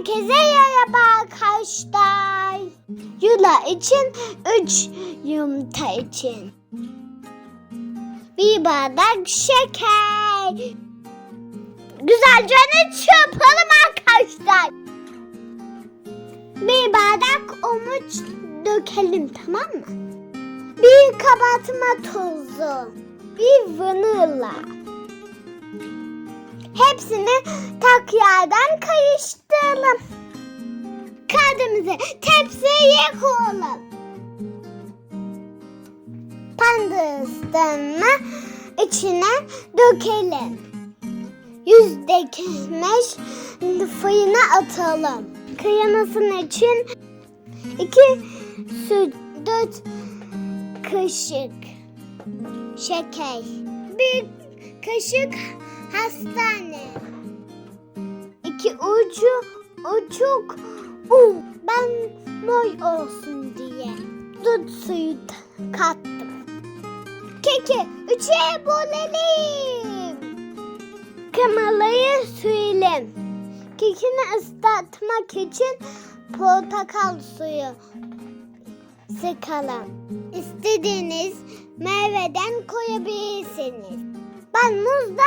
Herkese merhaba arkadaşlar. Yula için 3 yumurta için. Bir bardak şeker. Güzelce ne çırpalım arkadaşlar. Bir bardak umut dökelim tamam mı? Bir kabartma tozu. Bir vanilla. Hepsini tak yerden karıştıralım. Kağıdımızı tepsiye koyalım. Pandasını içine dökelim. Yüzdekmiş fırına atalım. Kremasının için iki süt dört kaşık şeker. Bir kaşık hastane. İki ucu uçuk un. Ben moy olsun diye dut suyu kattım. Keki üçe bölelim. Kremalayı sürelim. Kekini ıslatmak için portakal suyu sıkalım. İstediğiniz meyveden koyabilirsiniz. Ben muzda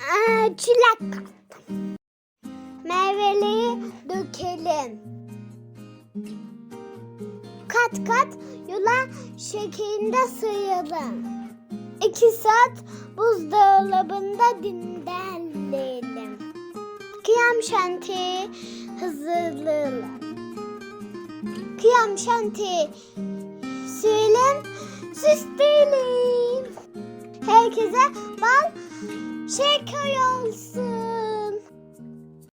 eee, çilek dökelim. Kat kat yula şekerinde sıyalım. İki saat buzdolabında dinlendirelim. Kıyam şanti hazırlayalım. Kıyam şanti sürelim, süsleyelim. Herkese bal şeker olsun.